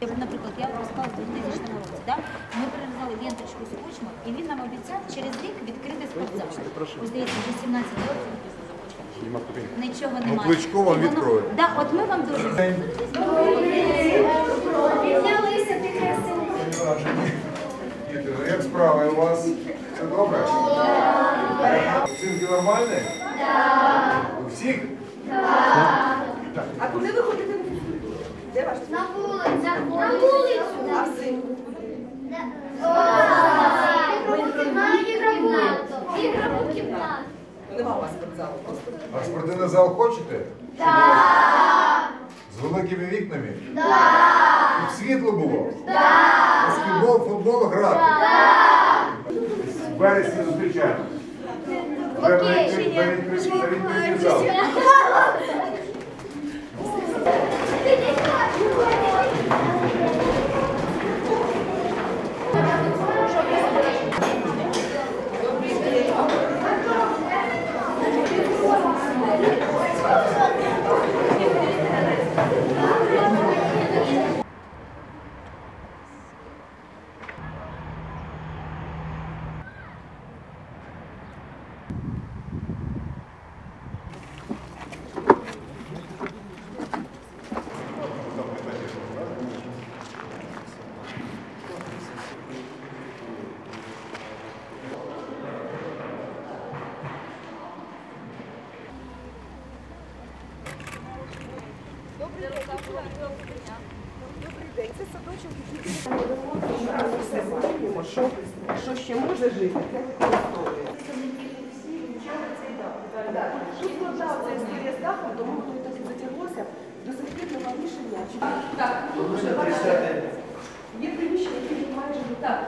Наприклад, я розклала в 2000 році. Да? Ми перев'язали ленточку з скотчем, і він нам обіцяв через рік відкрити спортзал. Ось дивіться, вже 17 років. Нічого Ну, немає. Кличко вам відкроє. Да, от ми вам дуже Піднялися. Діти, ну як справи у вас? Все добре? Оцінки нормальні? Так. У всіх? А куди ви ходите на фізкультуру? Де ваш? На вулицю. На вулицю. А взимку? На ігрову. Ігрову кімнату. Нема у вас спортзалу. А спортивний зал хочете? Так. З великими вікнами? Так. Щоб світло було? Так. Баскетбол, футбол грати? Так. В вересні зустрічаємо. На відкритий- зал. Добрий день. Це садочок, що, ще може жити. Тут складна історія тому воно так затяглося. До пір рішення. Є приміщення, які майже так.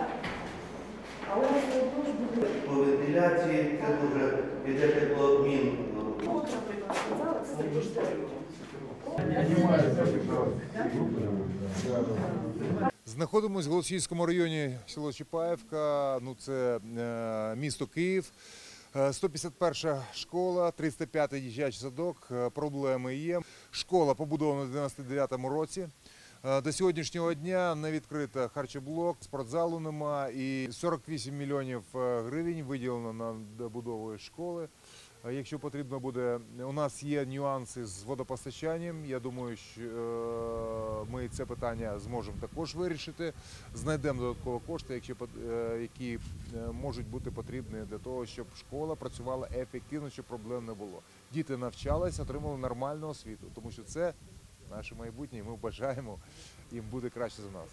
По вентиляції це дуже йде теплообмін. От, наприклад, сказала, це також дерево. Знаходимось в Голосіївському районі село Чапаєвка, ну це е, місто Київ. Е, 151 школа, 305 дитячий садок. Е, Проблеми є. Школа побудована в 99-му році. Е, До сьогоднішнього дня не відкрита харчоблок, спортзалу нема і 48 мільйонів е, гривень виділено на добудову школи. Якщо потрібно буде, у нас є нюанси з водопостачанням. Я думаю, що е, ми це питання зможемо також вирішити. Знайдемо додаткові кошти, е, які е, можуть бути потрібні для того, щоб школа працювала ефективно, щоб проблем не було. Діти навчалися, отримали нормальну освіту, тому що це наше майбутнє, і ми бажаємо їм буде краще за нас.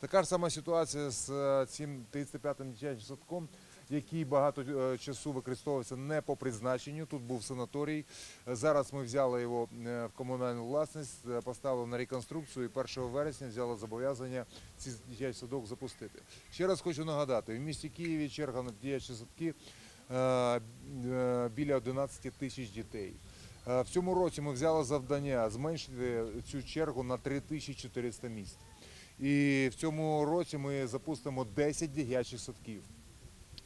Така ж сама ситуація з цим 35-м дитячим садком, який багато е, часу використовувався не по призначенню. Тут був санаторій. Зараз ми взяли його е, в комунальну власність, е, поставили на реконструкцію і 1 вересня взяли зобов'язання цей дитячий садок запустити. Ще раз хочу нагадати: в місті Києві черга на дитячі садки біля 11 тисяч дітей. В цьому році ми взяли завдання зменшити цю чергу на 3400 місць. І в цьому році ми запустимо 10 дитячих садків.